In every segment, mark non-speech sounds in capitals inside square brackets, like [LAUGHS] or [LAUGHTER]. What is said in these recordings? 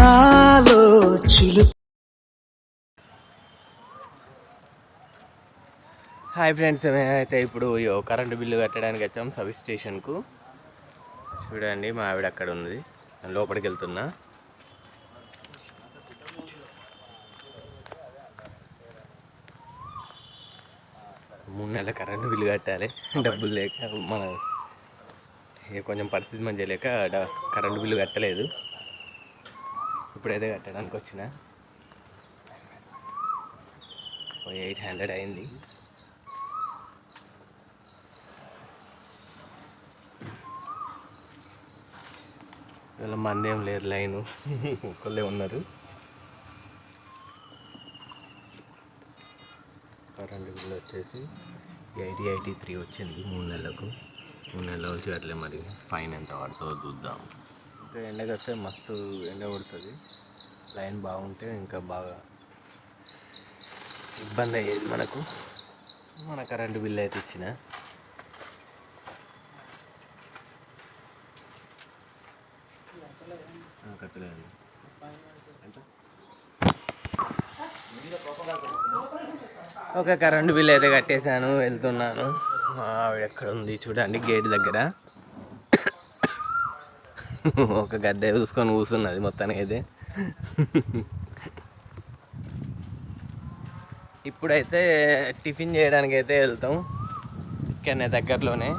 నాలో చిలు hi friends మేమైతే ఇప్పుడు కరెంటు బిల్లు కట్టడానికి వచ్చాం సబ్ స్టేషన్కు. చూడండి మా ఆవిడ అక్కడ ఉంది. నేను లోపలికి వెళ్తున్నా. మూడు నెలల కరెంటు బిల్లు కట్టాలి. డబ్బులు లేక మన ఇక కొంచెం పరిస్థితి మంచిగా లేక కరెంటు బిల్లు కట్టలేదు. ఇప్పుడైతే కట్టడానికి వచ్చిన ఎయిట్ హండ్రెడ్ అయింది. ఇవాళ మంది ఏం లేరు లైను. ఒక్కళ్ళే ఉన్నారు. కరెంట్ బిల్ వచ్చేసి ఎయిటీ ఎయిటీ త్రీ వచ్చింది మూడు నెలలకు. మూడు నెలల నుంచి అట్లే మరి. ఫైన్ ఎంత పడుతుందో చూద్దాం. ఇంకా ఎండకి వస్తే మస్తు ఎండ పడుతుంది లైన్ బాగుంటే ఇంకా బాగా ఇబ్బంది అయ్యేది మనకు. మన కరెంటు బిల్ అయితే ఇచ్చిన. కట్టలేదు. ఒక కరెంటు బిల్ అయితే కట్టేశాను వెళ్తున్నాను. ఆవిడ ఎక్కడ ఉంది చూడండి గేట్ దగ్గర. ఒక గద్దె చూసుకొని కూర్చున్నది మొత్తానికి అయితే ఇప్పుడైతే టిఫిన్ చేయడానికి అయితే వెళ్తాం. ఇక్కడనే దగ్గరలోనే.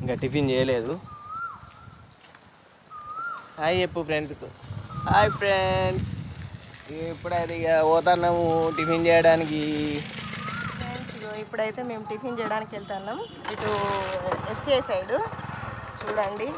ఇంకా టిఫిన్ చేయలేదు. హాయ్ చెప్పు ఫ్రెండ్స్కు హాయ్ ఫ్రెండ్స్. ఇప్పుడైతే ఇక పోతున్నాము టిఫిన్ చేయడానికి. ఇప్పుడైతే మేము టిఫిన్ చేయడానికి వెళ్తున్నాం. ఇటు ఎఫ్సిఐ సైడ్. చూడండి.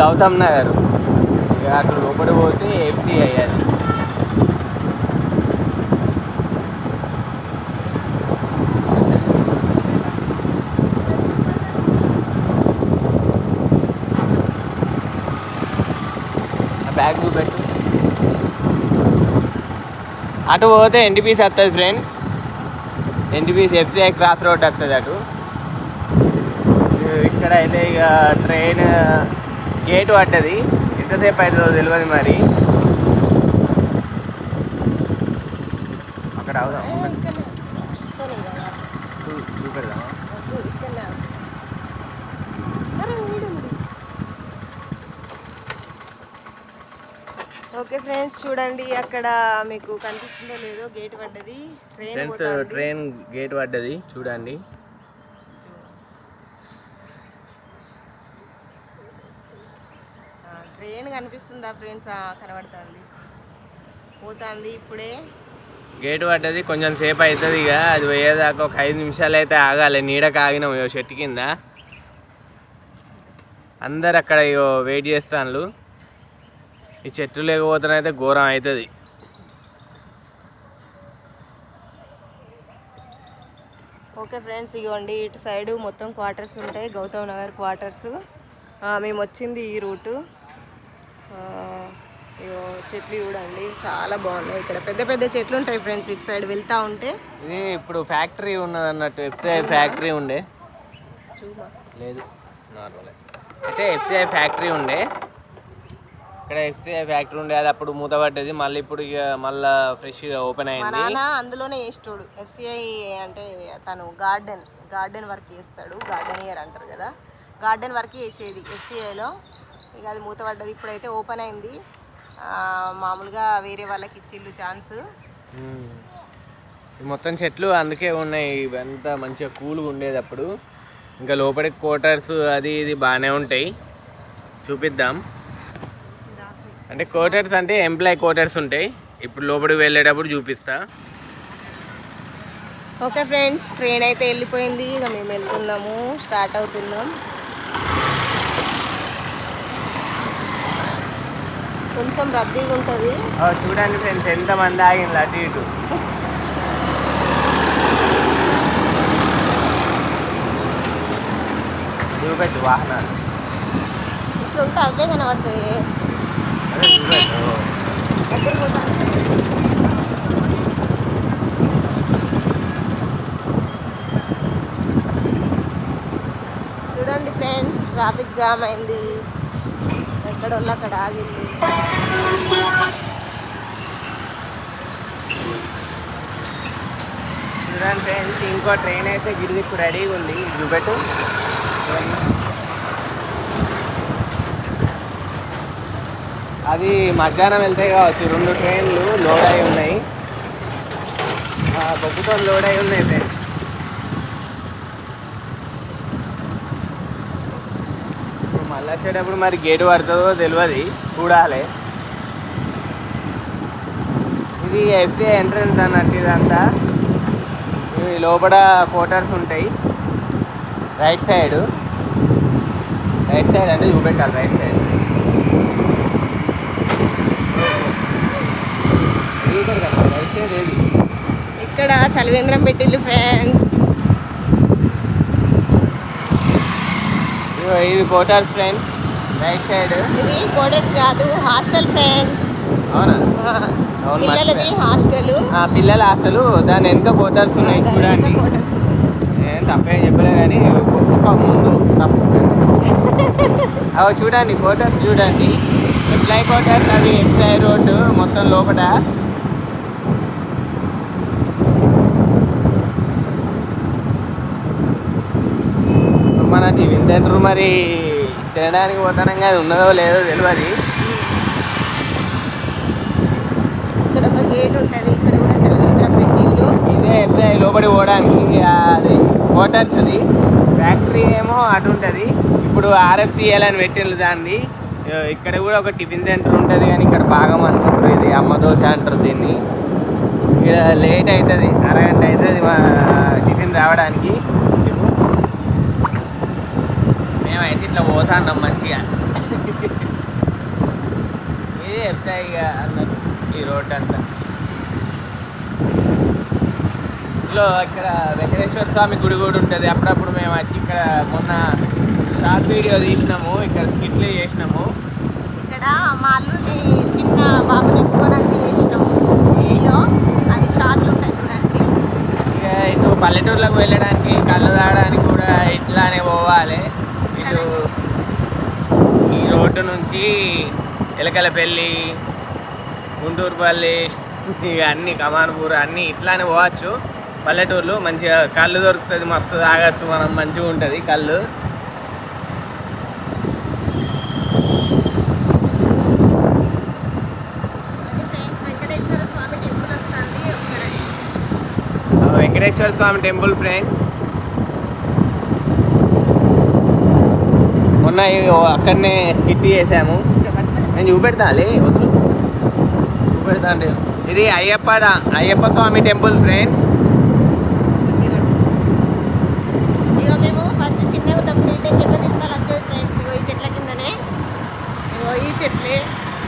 గౌతమ్ నగర్. ఇక అక్కడ లోపల పోతే ఎఫ్సి అయ్యాలి బ్యాగ్ పెట్టు. అటు పోతే ఎన్టీపీసీ వస్తుంది friends NTPC FCI cross road వస్తుంది అటు. ఇక్కడ అయితే ఇక ట్రైన్ గేట్ పడ్డది. ఎంతసేపు అవుతుందో తెలియదు మరి. అక్కడ అవుదాం చూపెడదామా. ఓకే ఫ్రెండ్స్ చూడండి అక్కడ మీకు కనిపిస్తుందో లేదో గేట్ పడ్డది. ట్రైన్ ట్రైన్ గేట్ పడ్డది. చూడండి ఆ, ట్రైన్ కనిపిస్తుందా ఫ్రెండ్స్? కనబడుతుంది. పోతుంది ఇప్పుడే. గేట్ పడ్డది కొంచెం సేపు అవుతుంది ఇక. అది పోయేదాకా ఒక ఐదు నిమిషాలు అయితే ఆగాలి. నీడకు ఆగినాం చెట్టు కింద. అందరు అక్కడ ఇగో వెయిట్ చేస్తాను ఈ చెట్టు లేకపోతేనైతే ఘోరం అవుతుంది ఓకే ఫ్రెండ్స్ ఇగోండి ఇటు సైడ్ మొత్తం క్వార్టర్స్ ఉంటాయి. గౌతమ్ నగర్ క్వార్టర్స్. మేము వచ్చింది ఈ రూటు. ఇగో చెట్లు చూడండి చాలా బాగున్నాయి ఇక్కడ. పెద్ద పెద్ద చెట్లు ఉంటాయి ఫ్రెండ్స్ ఇటు సైడ్ వెళ్తా ఉంటే. ఇది ఇప్పుడు ఫ్యాక్టరీ ఉన్నది అన్నట్టు ఎఫ్సిఐ ఫ్యాక్టరీ ఉండే. లేదు నార్మల్. అయితే ఎఫ్సిఐ ఫ్యాక్టరీ ఉండే. ఇక్కడ ఎఫ్సిఐ ఫ్యాక్టరీ ఉండే అది అప్పుడు మూతపడ్డది మళ్ళీ ఇప్పుడు ఇక మళ్ళీ ఫ్రెష్గా ఓపెన్ అయింది. నాన్న అందులోనే చేస్తాడు. ఎఫ్సిఐ అంటే తను గార్డెన్ గార్డెన్ వర్క్ చేస్తాడు. గార్డెన్ ఇయర్ అంటారు కదా. గార్డెన్ వర్క్ చేసేది ఎఫ్సిఐలో ఇక అది మూతపడ్డది. ఇప్పుడైతే ఓపెన్ అయింది. మామూలుగా వేరే వాళ్ళకి ఇచ్చిళ్ళు ఛాన్స్. మొత్తం చెట్లు అందుకే ఉన్నాయి. ఇవంతా మంచిగా కూల్గా ఉండేది అప్పుడు. ఇంకా లోపలికి క్వార్టర్స్ అది ఇది బాగానే ఉంటాయి. చూపిద్దాం. అంటే క్వార్టర్స్ అంటే ఎంప్లాయ్ క్వార్టర్స్ ఉంటాయి. ఇప్పుడు లోపలికి వెళ్ళేటప్పుడు చూపిస్తా. ఓకే ఫ్రెండ్స్ ట్రైన్ అయితే వెళ్ళిపోయింది. ఇక మేము వెళ్తున్నాము. స్టార్ట్ అవుతున్నాం. కొంచెం రద్దీగా ఉంటుంది. చూడండి ఫ్రెండ్స్ ఎంతమంది ఆగింది అటు ఇటు. చూపెట్టు వాహనాలు. ఇట్లా ఉంటే అదే. చూడండి ఫ్రెండ్స్ ట్రాఫిక్ జామ్ అయింది. ఎక్కడ వాళ్ళు అక్కడ ఆగింది చూడండి ఫ్రెండ్స్ ఇంకో ట్రైన్ అయితే గిరిదిక్కు రెడీగా ఉంది. ఇది చూపెట్టు. అది మధ్యాహ్నం వెళ్తే కావచ్చు. రెండు ట్రైన్లు లోడ్ అయి ఉన్నాయి. బొగ్గుతో లోడ్ అయి ఉన్నాయి ఫ్రెండ్స్ ఇప్పుడు మళ్ళీ వచ్చేటప్పుడు మరి గేటు పడుతుందో తెలియదు చూడాలి. ఇది ఎఫ్సీ ఎంట్రన్స్ అన్నట్టు ఇదంతా. ఇవి లోపల క్వార్టర్స్ ఉంటాయి. రైట్ సైడ్ రైట్ సైడ్ అంటే చూపెట్టాలి రైట్ సైడ్ రైట్ సైడ్ ఏది? ఇక్కడ చలివేంద్రం పెట్టిల్లు ఫ్రెండ్స్ ఇది క్వార్టర్స్ ఫ్రెండ్స్ రైట్ సైడ్ ఇది కోడెట్స్ కాదు హాస్టల్ ఫ్రెండ్స్. అవునా? [LAUGHS] పిల్లలది. హాస్టల్. ఆ, పిల్లల హాస్టల్ దాని వెనుక క్వార్టర్స్ ఉన్నాయి చూడండి. నేను తప్పేం చెప్పలే కానీ ఒక ముందు తప్పు. [LAUGHS] అవి చూడండి ఫోటోస్ చూడండి. ఎట్లై ఫోటోస్ అవి? ఎక్సై రోడ్డు మొత్తం లోపల మన టిఫిన్ సెంటర్ మరి? తినడానికి పోతానం కానీ ఉన్నదో లేదో తెలియదు ఇక్కడ ఒక గేట్ ఉంటుంది ఇక్కడ కూడా చలివేంద్రం పెట్టిల్లు. ఇదే ఎఫ్ఐ లోపలి పోవడానికి అది మోటార్స్ అది. ఫ్యాక్టరీ ఏమో అటు ఉంటుంది. ఇప్పుడు ఆర్ఎఫ్సిఎల్ అని పెట్టిండ్రు దాన్ని. ఇక్కడ కూడా ఒక టిఫిన్ సెంటర్ ఉంటుంది కానీ ఇక్కడ బాగా మంది ఇది అమ్మ దోశ అంటారు దీన్ని. ఇక్కడ లేట్ అవుతుంది అరగంట అవుతుంది మా టిఫిన్ రావడానికి. మేమైతే ఇట్లా పోతాన్నాం మంచిగా. ఇది ఎఫ్ఐ అన్నట్టు ఈ రోడ్ అంతా. ఇందులో ఇక్కడ వెంకటేశ్వర స్వామి గుడి కూడా ఉంటుంది. అప్పుడప్పుడు మేము వచ్చి ఇక్కడ మొన్న షార్ట్ వీడియో తీసినాము. ఇక్కడ స్కిట్లు చేసినాము. ఇక్కడ మా అల్లుని చిన్న బాబుని ఎత్తుకొని వచ్చి చేసినాము. వీడియో. అది షార్ట్లు ఉంటాయి చూడండి. ఇక ఇటు పల్లెటూర్లకు వెళ్ళడానికి కళ్ళు తాగడానికి కూడా ఇట్లానే పోవాలి. ఇటు ఈ రోడ్డు నుంచి ఎలకలపల్లి గుంటూరుపల్లి ఇక అన్ని కమాన్పూర్ అన్ని ఇట్లానే పోవచ్చు. పల్లెటూర్లు మంచిగా కళ్ళు దొరుకుతుంది మస్తు తాగొచ్చు మనం మంచిగా ఉంటుంది కళ్ళు. Venkateswara Swamy temple friends. ఇగో అక్కడనే స్కిట్ చేసాము నేను చూపెడతాలే వద్దు చూపెడతా అంటే ఇది అయ్యప్ప అయ్యప్ప స్వామి టెంపుల్ ఫ్రెండ్స్.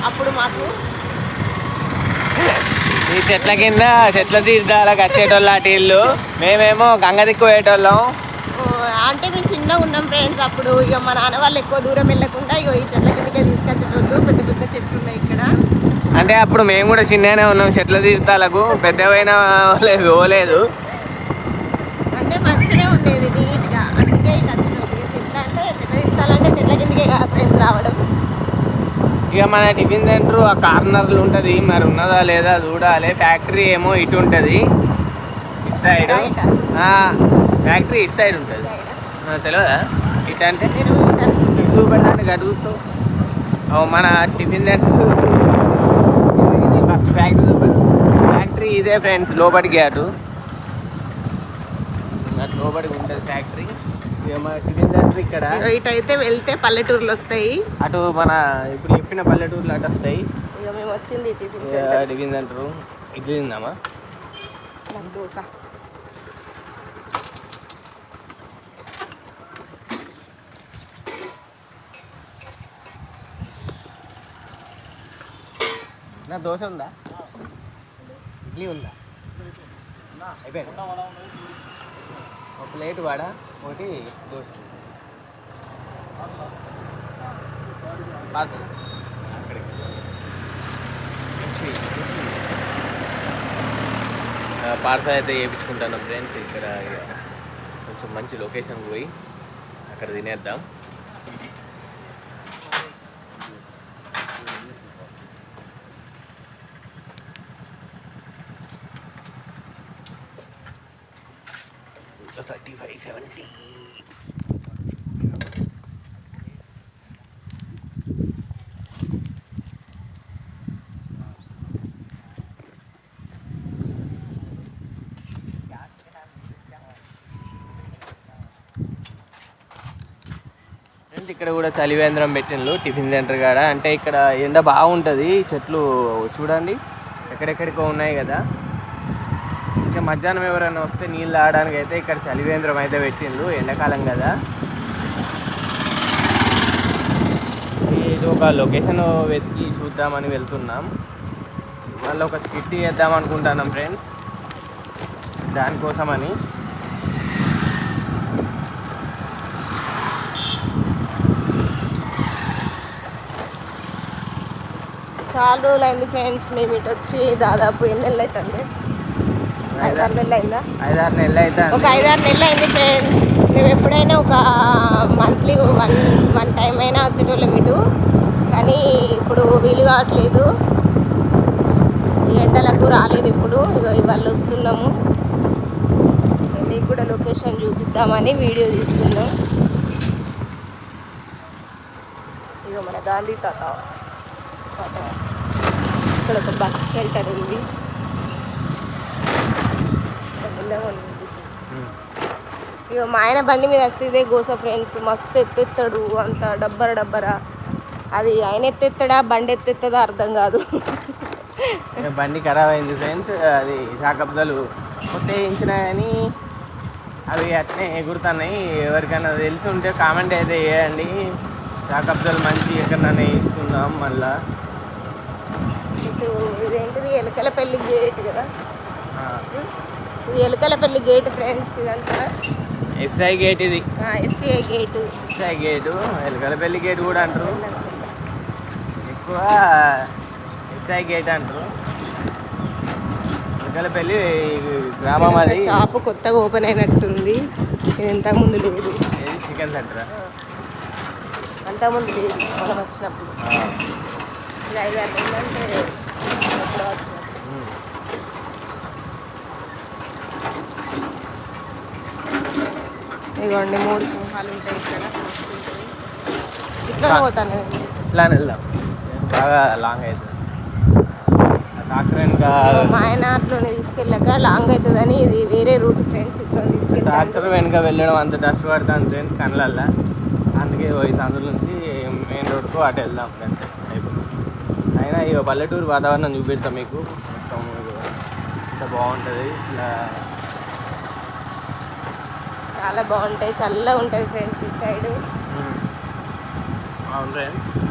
అప్పుడు మాకు ఈ చెట్ల కింద చెట్ల తీర్థాలకు వచ్చేటోళ్ళు అటు ఇల్లు. మేమేమో గంగ దిక్కు పోయేటోళ్ళం. అంటే మేము చిన్నగా ఉన్నాం ఫ్రెండ్స్ అప్పుడు ఇక మా నాన్న వాళ్ళు ఎక్కువ దూరం వెళ్ళకుండా ఇగో ఈ చెట్ల కిందకే తీసుకొచ్చేటోళ్ళు పెద్ద పెద్ద చెట్లు ఉన్నాయి ఇక్కడ. అంటే అప్పుడు మేము కూడా చిన్నగానే ఉన్నాం చెట్ల తీర్థాలకు పెద్దవైన పోలేదు. అంటే మంచిగానే ఉండేది నీట్గా అందుకే ఇక చెట్ల అంటే చెట్ల తీస్తాలంటే చెట్ల కిందకే కదా ఫ్రెండ్స్ రావడం. ఇక మన టిఫిన్ సెంటర్ ఆ కార్నర్లు ఉంటుంది మరి ఉన్నదా లేదా చూడాలి. ఫ్యాక్టరీ ఏమో ఇటు ఉంటుంది ఇటు సైడ్. ఫ్యాక్టరీ ఇటు సైడ్ ఉంటుంది. తెలియదా ఇటు అంటే ఇటు చూపెట్టడానికి గడుగుతూ మన tiffin center first factory factory ఇదే ఫ్రెండ్స్ లోపలికి అటు. లోపలికి ఉంటుంది ఫ్యాక్టరీ. ఇక మన టిఫిన్ సెంటర్ ఇక్కడ. ఇటు అయితే వెళ్తే పల్లెటూర్లు వస్తాయి. అటు మన ఇప్పుడు చెప్పిన పల్లెటూర్లు అటు వస్తాయి. ఇక మేము వచ్చింది టిఫిన్ టిఫిన్ సెంటర్. ఇడ్లీ తిందామా? దోశ. నా దోశ ఉందా? ఇడ్లీ ఉందా? అయిపోయింది. ఒక ప్లేట్ వాడ ఒకటి దోశ. పార్సల్ అక్కడికి పార్సల్ అయితే వేయించుకుంటాను ఫ్రెండ్స్. ఇక్కడ కొంచెం మంచి లొకేషన్ పోయి అక్కడ తినేద్దాం. ఫ్రెండ్స్ ఇక్కడ కూడా చలివేంద్రం పెట్టిండ్రు టిఫిన్ సెంటర్ కాడ. అంటే ఇక్కడ ఎండ బాగుంటుంది చెట్లు చూడండి. ఎక్కడెక్కడికో ఉన్నాయి కదా. ఇంకా మధ్యాహ్నం ఎవరైనా వస్తే నీళ్ళు తాగడానికి అయితే ఇక్కడ చలివేంద్రం అయితే పెట్టిండ్రు ఎండాకాలం కదా. ఇది ఒక లొకేషన్ వెతికి చూద్దామని వెళ్తున్నాం. మళ్ళీ ఒక స్కిట్ చేద్దాం అనుకుంటున్నాం ఫ్రెండ్స్ దానికోసమని. చాలా రోజులు అయింది ఫ్రెండ్స్ మేము ఇటు వచ్చి దాదాపు ఎన్ని నెలలు అవుతుంది. ఐదారు నెలలు అయిందా? ఐదారు నెలలు అయితే ఒక ఐదారు నెలలు అయింది ఫ్రెండ్స్. మేము ఎప్పుడైనా ఒక మంత్లీ వన్ వన్ టైం అయినా వచ్చేటోళ్ళం ఇటు. కానీ ఇప్పుడు వీలు కావట్లేదు. ఈ ఎండలకు రాలేదు ఇప్పుడు ఇక ఇవాళ వస్తున్నాము. మీకు కూడా లొకేషన్ చూపిద్దామని వీడియో తీస్తున్నాం. ఇక మన గాంధీ తాత తాత. ఇక్కడ ఒక బస్ షెల్టర్ ఉంది. ఇక మా ఆయన బండి మీద వస్తే ఇదే గోస ఫ్రెండ్స్ మస్తు ఎత్తెత్తాడు అంత డబ్బర డబ్బరా. అది ఆయన ఎత్తెత్తాడా బండి ఎత్తెత్తదా అర్థం కాదు. బండి ఖరాబ్ అయింది ఫ్రెండ్స్ అది షాకబ్దాలు కొత్త వేయించినా కానీ అవి అట్నే ఎగురుతున్నాయి. ఎవరికైనా తెలిసి ఉంటే కామెంట్ అయితే చేయండి. షాకబ్దాలు మంచి ఎక్కడైనా వేయించుకుందాం మళ్ళీ. ఇటు ఇదేంటిది? ఎలకల పెళ్ళి గేట్ కదా. ఎలకల పెళ్ళి గేట్ ఫ్రెండ్స్ ఇదంతా. ఎఫ్ఐ గేట్ ఇది. FCI gate. FI gate Elakalapalli gate కూడా అంటారు. ఎక్కువ ఎఫ్ఐ గేట్ అంటారు. ఎలకలపల్లి గ్రామం అది. షాప్ కొత్తగా ఓపెన్ అయినట్టుంది. ఇది ఇంతకుముందు లేదు. Chicken center? అంతకుముందు లేదు. మనం వచ్చినప్పుడు. ఇది ఐదారు ఇదిగోండి మూడు సింహాలు ఉంటాయి ఇక్కడ. ఇక్కడ పోతాను. నేను. ఇట్లా వెళ్దాం. బాగా లాంగ్ అవుతుంది డాక్టర్ ఇంకా మా ఆయన అట్లోనే తీసుకెళ్ళాక లాంగ్ అవుతుందని ఇది వేరే రూట్ ఫ్రెండ్స్ ఇక్కడ తీసుకెళ్తాను ట్రాక్టర్ వెనుక వెళ్ళడం అంత డస్ట్ పడుతుంది ఫ్రెండ్స్ కళ్ళల్లో. అందుకే పోయి సందుల నుంచి మెయిన్ రోడ్కు అటు వెళ్దాం ఫ్రెండ్స్ అయినా ఇక పల్లెటూరు వాతావరణం చూపెడతాం మీకు. మొత్తం ఇంత బాగుంటుంది. ఇట్లా చాలా బాగుంటాయి చల్లగా ఉంటుంది ఫ్రెండ్స్ ఈ సైడ్. అవును ఫ్రెండ్స్.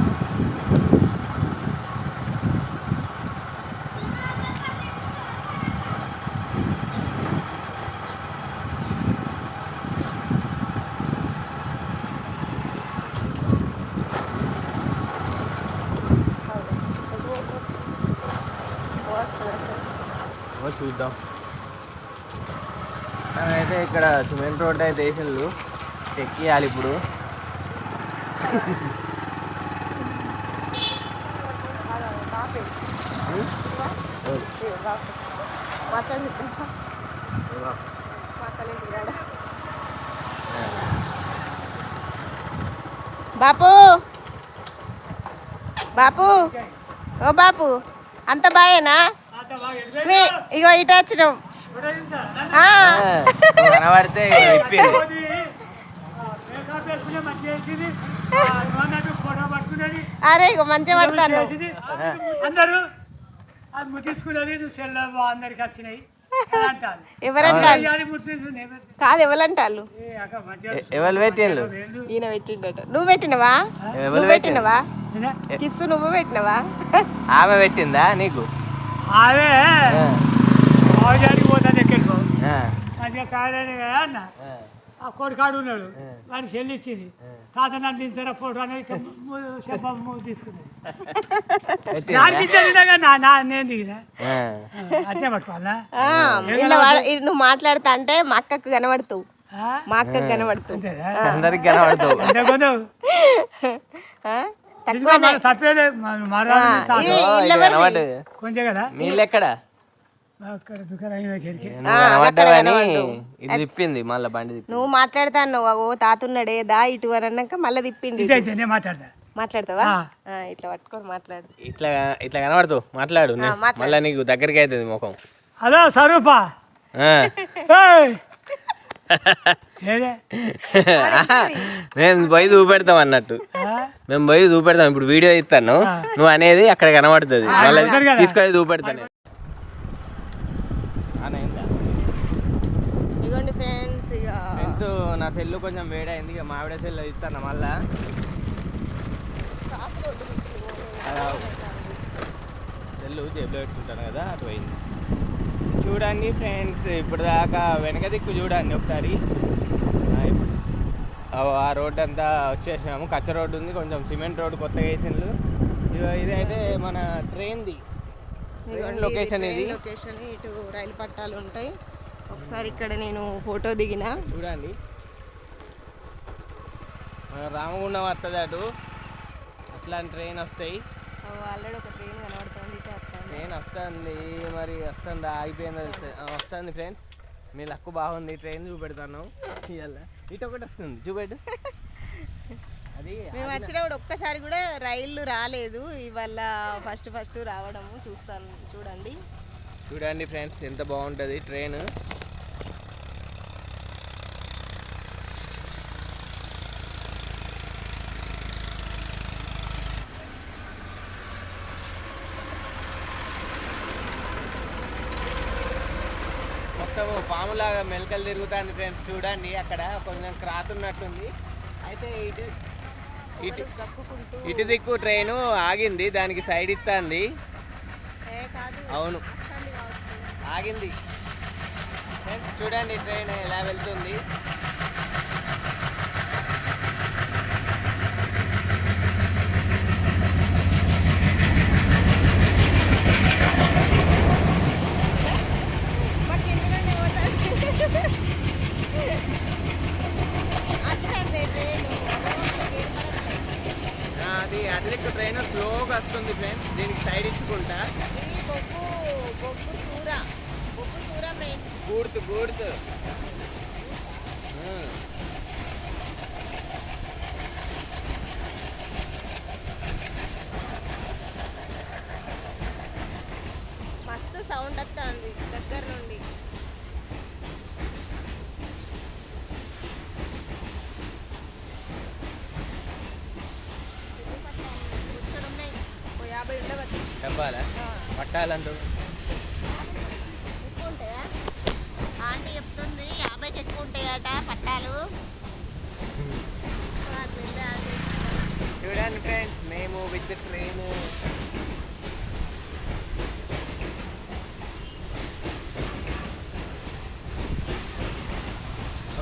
ఓ చూద్దాం. అయితే ఇక్కడ సిమెంట్ రోడ్ అయితే వేసిండ్రు ఎక్కియాలి ఇప్పుడు. బాపు! బాపు! ఓ బాపు! అంత బాయేనా? మీ ఇగో ఇటు వచ్చినాం. ఆ, ఆ, కనబడితే అరే ఇగో మంచిగా పడతాను. అందరూ అది ముట్టించుకున్నది నువ్వు సెల్ అందరికి వచ్చినాయి ఎవరంటారు? కాదు ఎవరంటారు ఎవరు పెట్టిండ్రు? ఈయన పెట్టిండట. నువ్వు పెట్టినవా? నువ్వు పెట్టినవా? కిస్సు నువ్వు పెట్టినవా? ఆమె పెట్టిందా నీకు? పోతాను ఎక్కడికో? మంచిగా కాయలేని కదా అన్న? ఆ. కొడుకాడు ఉన్నాడు. వాడిని చెల్లిచ్చింది తాత నన్ను దించారా ఫోటో అనేది చెప్ప తీసుకున్నది నా నా నేను దిగినా. ఆ. అట్టే పట్టుకోవాలా? నువ్వు మాట్లాడుతా అంటే మా అక్కకు కనబడుతావు. ఆ? మా అక్కకు కనబడుతావు. అంతేనా? అందరికి కనబడతావు. ఇల్లెవరిది? కనబడు కొంచెం కదా? తిప్పింది మళ్ళీ బండి నువ్వు మాట్లాడతాను ఓ తాతున్నాడే దా ఇటు అని అన్నాక మళ్ళీ నేను మాట్లాడతా. మాట్లాడతావా? ఇట్లా పట్టుకొని మాట్లాడు. ఇట్లా ఇట్లా కనబడతావు మాట్లాడు. మళ్ళా నీకు దగ్గరికి అవుతుంది ముఖం. హలో స్వరూపా. [LAUGHS] నేను పోయి చూపెడతాం అన్నట్టు? మేము పోయి చూపెడతాం ఇప్పుడు వీడియో ఇస్తాను. నువ్వు అనేది అక్కడ కనబడుతుంది. మళ్ళీ. తీసుకొని చూపెడతాను ఇదిగోండి ఫ్రెండ్స్ ఇక నా సెల్లు కొంచెం వేడైంది. ఇక మావిడ సెల్లు ఇస్తాను మళ్ళా. సెల్లు జేబులో పెట్టుకుంటాను కదా అటు పోయింది. చూడండి ఫ్రెండ్స్ ఇప్పుడు దాకా వెనక దిక్కు చూడండి ఒకసారి. ఆ రోడ్ అంతా వచ్చేసినాము. కచ్చ రోడ్డు ఉంది. కొంచెం సిమెంట్ రోడ్ కొత్తగా వేసిండ్రు. ఇదిగో ఇది అయితే మన ట్రైన్ది. ట్రైన్ లొకేషన్ ఇది. లొకేషన్. ఇటు రైలు పట్టాలు ఉంటాయి. ఒకసారి ఇక్కడ నేను ఫోటో దిగిన. చూడండి. మన రామగుండం వస్తుంది అటు. అట్లాంటి ట్రైన్ వస్తాయి. ఆల్రెడీ ఒక ట్రైన్ కనబడుతుంది. ట్రైన్ వస్తుంది. మరి వస్తుంది? ఆగిపోయింది వస్తుంది ఫ్రెండ్స్. మీ లక్కు బాగుంది ట్రైన్ చూపెడతాను. ఇవాళ ఇటు ఒకటి వస్తుంది చూపెట్టు. అది మేము వచ్చినప్పుడు ఒక్కసారి కూడా రైళ్ళు రాలేదు. ఇవాళ ఫస్ట్ ఫస్ట్ రావడము చూస్తాను చూడండి. చూడండి ఫ్రెండ్స్ ఎంత బాగుంటుంది ట్రైన్ మొత్తం పాములాగా మెలకలు తిరుగుతుంది ఫ్రెండ్స్ చూడండి అక్కడ కొంచెం క్రాస్ ఉన్నట్టుంది. అయితే ఇటు ఇటు ఇటు దిక్కు ట్రైను ఆగింది దానికి సైడ్ ఇస్తుంది. అవును. ఆగింది. చూడండి ట్రైన్ ఎలా వెళ్తుంది మాకు ఇంటి నుండి పోతుంది. వస్తుంది ట్రైను. ఆ, అది అటు దిక్కు ట్రైన్ స్లోగా వస్తుంది ఫ్రెండ్స్ దీనికి సైడ్ ఇచ్చుకుంటా ఇది బొగ్గు బొగ్గు కూర బొగ్గు కూర ఫ్రెండ్స్ గూడుతు గూడుతు మస్తు సౌండ్ వస్తుంది దగ్గర నుండి. ఇక్కడ ఉన్నాయి ఓ యాభై ఉండవచ్చు చెప్పాలా? పట్టాలంటూ ఎక్కువ ఉంటాయా ఆంటీ చెప్తుంది యాభైకి ఎక్కువ ఉంటాయట పట్టాలు. చూడండి ఫ్రెండ్స్ మేము విత్ ట్రైన్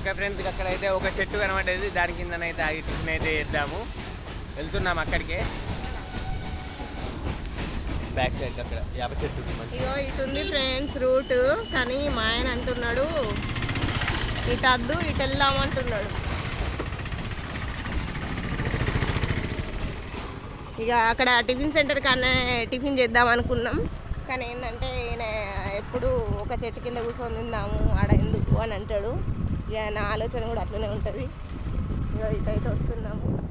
ఓకే ఫ్రెండ్స్ అక్కడైతే ఒక చెట్టు కనబడేది. దాని కిందనైతే ఆగి టిఫిన్ అయితే వేద్దాము. వెళ్తున్నాం అక్కడికే. బ్యాక్ సైడ్ అక్కడ. యాప చెట్టు ఇగో ఇటు ఉంది ఫ్రెండ్స్ రూట్. కానీ మా ఆయన అంటున్నాడు ఇటు అద్దు ఇటు వెళ్దాం అంటున్నాడు. ఇక అక్కడ టిఫిన్ సెంటర్ కన్నా టిఫిన్ చేద్దాం అనుకున్నాం. కానీ ఏంటంటే ఈయన ఎప్పుడు ఒక చెట్టు కింద కూర్చొని తిందాము ఆడ ఎందుకు అని అంటాడు. ఇక నా ఆలోచన కూడా అట్లనే ఉంటుంది. ఇక ఇటైతే వస్తున్నాము.